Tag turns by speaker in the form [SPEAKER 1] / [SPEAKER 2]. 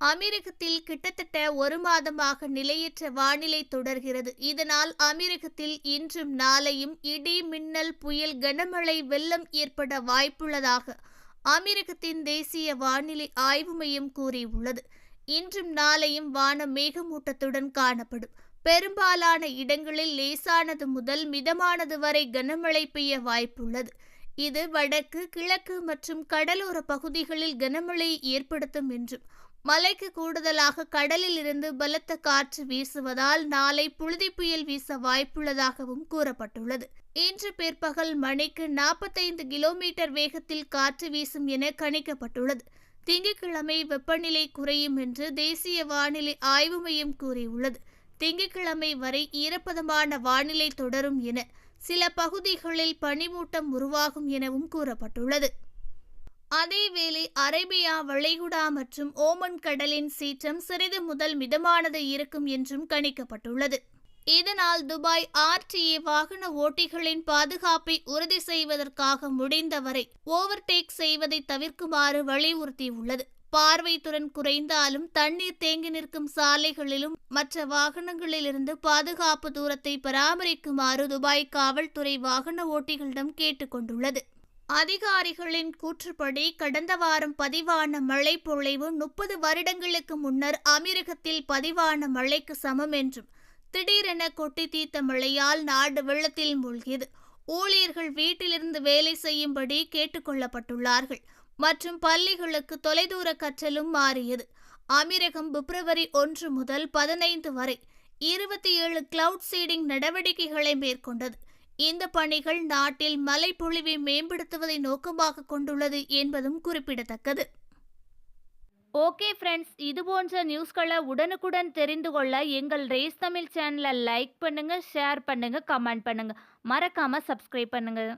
[SPEAKER 1] அமெரிக்கத்தில் கிட்டத்தட்ட ஒரு மாதமாக நிலையற்ற வானிலை தொடர்கிறது. இதனால் அமெரிக்கத்தில் இன்றும் நாளையும் இடி மின்னல் புயல் கனமழை வெள்ளம் ஏற்பட வாய்ப்புள்ளதாக அமெரிக்கத்தின் தேசிய வானிலை ஆய்வு மையம் கூறியுள்ளது. இன்றும் நாளையும் வானம் மேகமூட்டத்துடன் காணப்படும். பெரும்பாலான இடங்களில் லேசானது முதல் மிதமானது வரை கனமழை பெய்ய வாய்ப்புள்ளது. இது வடக்கு கிழக்கு மற்றும் கடலோர பகுதிகளில் கனமழை ஏற்படுத்தும் என்றும் மலைக்கு கூடுதலாக கடலில் இருந்து பலத்த காற்று வீசுவதால் நாளை புழுதி புயல் வீச வாய்ப்புள்ளதாகவும் கூறப்பட்டுள்ளது. இன்று பிற்பகல் மணிக்கு நாற்பத்தைந்து கிலோமீட்டர் வேகத்தில் காற்று வீசும் என கணிக்கப்பட்டுள்ளது. திங்கட்கிழமை வெப்பநிலை குறையும் என்று தேசிய வானிலை ஆய்வு மையம் கூறியுள்ளது. திங்கட்கிழமை வரை ஈரப்பதமான வானிலை தொடரும் என சில பகுதிகளில் பனிமூட்டம் உருவாகும் எனவும் கூறப்பட்டுள்ளது. அதேவேளை அரேபியா வளைகுடா மற்றும் ஓமன் கடலின் சீற்றம் சிறிது முதல் மிதமானது இருக்கும் என்றும் கணிக்கப்பட்டுள்ளது. இதனால் துபாய் ஆர்டிஏ வாகன ஓட்டிகளின் பாதுகாப்பை உறுதி செய்வதற்காக முடிந்தவரை ஓவர்டேக் செய்வதை தவிர்க்குமாறு வலியுறுத்தியுள்ளது. பார்வைத்துடன் குறைந்தாலும் தண்ணீர் தேங்கி நிற்கும் சாலைகளிலும் மற்ற வாகனங்களிலிருந்து பாதுகாப்பு தூரத்தை பராமரிக்குமாறு துபாய் காவல்துறை வாகன ஓட்டிகளிடம் கேட்டுக்கொண்டுள்ளது அதிகாரிகளின் கூற்றுப்படி கடந்த வாரம் பதிவான மழை பொழிவு முப்பது வருடங்களுக்கு முன்னர் அமீரகத்தில் பதிவான மழைக்கு சமம் என்றும் திடீரென கொட்டி தீர்த்த மழையால் நாடு வெள்ளத்தில் மூழ்கியது. ஊழியர்கள் வீட்டிலிருந்து வேலை செய்யும்படி கேட்டுக்கொள்ளப்பட்டுள்ளார்கள். மற்றும் பள்ளிகளுக்கு தொலைதூர கற்றலும் மாறியது. அமீரகம் பிப்ரவரி ஒன்று முதல் பதினைந்து வரை இருபத்தி ஏழு கிளவுட் சீடிங் நடவடிக்கைகளை மேற்கொண்டது. இந்த பணிகள் நாட்டில் மலைப்பொழிவை மேம்படுத்துவதை நோக்கமாக கொண்டுள்ளது என்பதும் குறிப்பிடத்தக்கது. ஓகே ஃப்ரெண்ட்ஸ் இது போன்ற நியூஸ்களை உடனுக்குடன் தெரிந்து கொள்ள எங்கள் ரேஸ் தமிழ் சேனலை லைக் பண்ணுங்கள் ஷேர் பண்ணுங்கள் கமெண்ட் பண்ணுங்கள் மறக்காமல் சப்ஸ்கிரைப் பண்ணுங்கள்